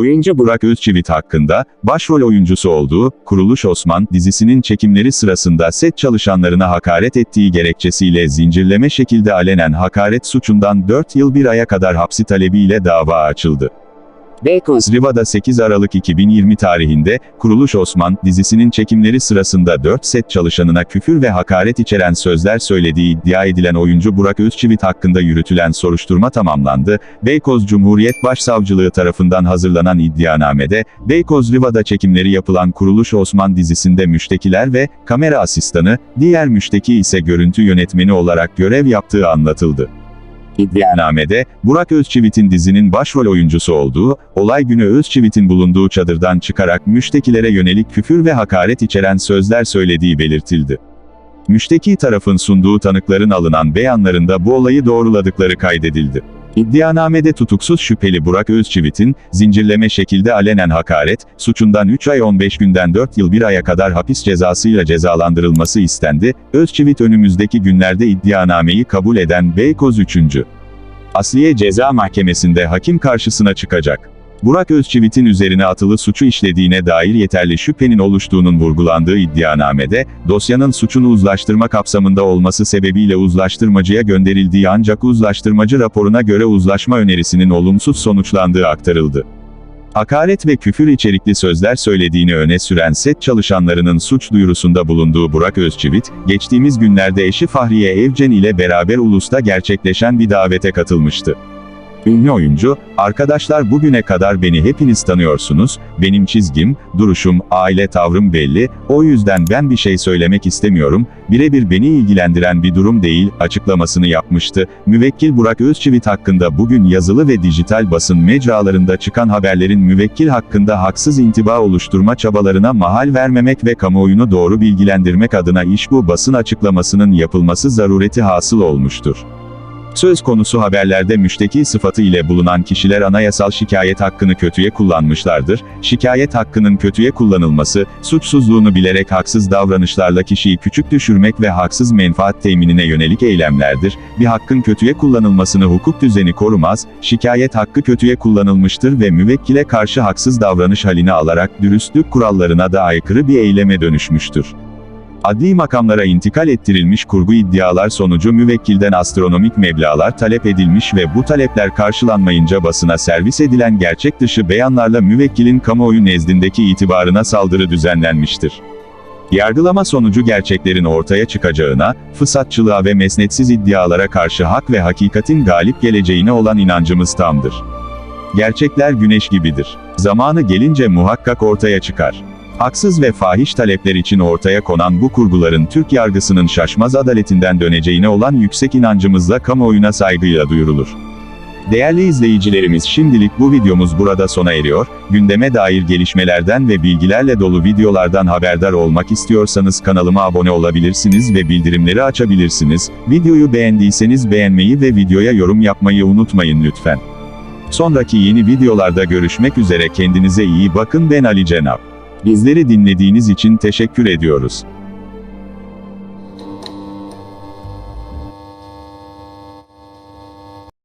Oyuncu Burak Özçivit hakkında, başrol oyuncusu olduğu, Kuruluş Osman dizisinin çekimleri sırasında set çalışanlarına hakaret ettiği gerekçesiyle zincirleme şekilde alenen hakaret suçundan 4 yıl 1 aya kadar hapsi talebiyle dava açıldı. Beykoz Riva'da 8 Aralık 2020 tarihinde, Kuruluş Osman, dizisinin çekimleri sırasında 4 set çalışanına küfür ve hakaret içeren sözler söylediği iddia edilen oyuncu Burak Özçivit hakkında yürütülen soruşturma tamamlandı. Beykoz Cumhuriyet Başsavcılığı tarafından hazırlanan iddianamede, Beykoz Riva'da çekimleri yapılan Kuruluş Osman dizisinde müştekiler ve kamera asistanı, diğer müşteki ise görüntü yönetmeni olarak görev yaptığı anlatıldı. İddianamede, Burak Özçivit'in dizinin başrol oyuncusu olduğu, olay günü Özçivit'in bulunduğu çadırdan çıkarak müştekilere yönelik küfür ve hakaret içeren sözler söylediği belirtildi. Müşteki tarafın sunduğu tanıkların alınan beyanlarında bu olayı doğruladıkları kaydedildi. İddianamede tutuksuz şüpheli Burak Özçivit'in, zincirleme şekilde alenen hakaret, suçundan 3 ay 15 günden 4 yıl 1 aya kadar hapis cezasıyla cezalandırılması istendi, Özçivit önümüzdeki günlerde iddianameyi kabul eden Beykoz 3. Asliye Ceza Mahkemesi'nde hakim karşısına çıkacak. Burak Özçivit'in üzerine atılı suçu işlediğine dair yeterli şüphenin oluştuğunun vurgulandığı iddianamede, dosyanın suçunu uzlaştırma kapsamında olması sebebiyle uzlaştırmacıya gönderildiği ancak uzlaştırmacı raporuna göre uzlaşma önerisinin olumsuz sonuçlandığı aktarıldı. Hakaret ve küfür içerikli sözler söylediğini öne süren set çalışanlarının suç duyurusunda bulunduğu Burak Özçivit, geçtiğimiz günlerde eşi Fahriye Evcen ile beraber Ulus'ta gerçekleşen bir davete katılmıştı. Ünlü oyuncu, arkadaşlar bugüne kadar beni hepiniz tanıyorsunuz, benim çizgim, duruşum, aile tavrım belli, o yüzden ben bir şey söylemek istemiyorum, birebir beni ilgilendiren bir durum değil, açıklamasını yapmıştı. Müvekkil Burak Özçivit hakkında bugün yazılı ve dijital basın mecralarında çıkan haberlerin müvekkil hakkında haksız intiba oluşturma çabalarına mahal vermemek ve kamuoyunu doğru bilgilendirmek adına iş bu basın açıklamasının yapılması zarureti hasıl olmuştur. Söz konusu haberlerde müşteki sıfatı ile bulunan kişiler anayasal şikayet hakkını kötüye kullanmışlardır. Şikayet hakkının kötüye kullanılması, suçsuzluğunu bilerek haksız davranışlarla kişiyi küçük düşürmek ve haksız menfaat teminine yönelik eylemlerdir. Bir hakkın kötüye kullanılmasını hukuk düzeni korumaz, şikayet hakkı kötüye kullanılmıştır ve müvekkile karşı haksız davranış haline alarak dürüstlük kurallarına da aykırı bir eyleme dönüşmüştür. Adli makamlara intikal ettirilmiş kurgu iddialar sonucu müvekkilden astronomik meblağlar talep edilmiş ve bu talepler karşılanmayınca basına servis edilen gerçek dışı beyanlarla müvekkilin kamuoyu nezdindeki itibarına saldırı düzenlenmiştir. Yargılama sonucu gerçeklerin ortaya çıkacağına, fırsatçılığa ve mesnetsiz iddialara karşı hak ve hakikatin galip geleceğine olan inancımız tamdır. Gerçekler güneş gibidir. Zamanı gelince muhakkak ortaya çıkar. Haksız ve fahiş talepler için ortaya konan bu kurguların Türk yargısının şaşmaz adaletinden döneceğine olan yüksek inancımızla kamuoyuna saygıyla duyurulur. Değerli izleyicilerimiz şimdilik bu videomuz burada sona eriyor, gündeme dair gelişmelerden ve bilgilerle dolu videolardan haberdar olmak istiyorsanız kanalıma abone olabilirsiniz ve bildirimleri açabilirsiniz, videoyu beğendiyseniz beğenmeyi ve videoya yorum yapmayı unutmayın lütfen. Sonraki yeni videolarda görüşmek üzere kendinize iyi bakın ben Ali Cenap. Bizleri dinlediğiniz için teşekkür ediyoruz.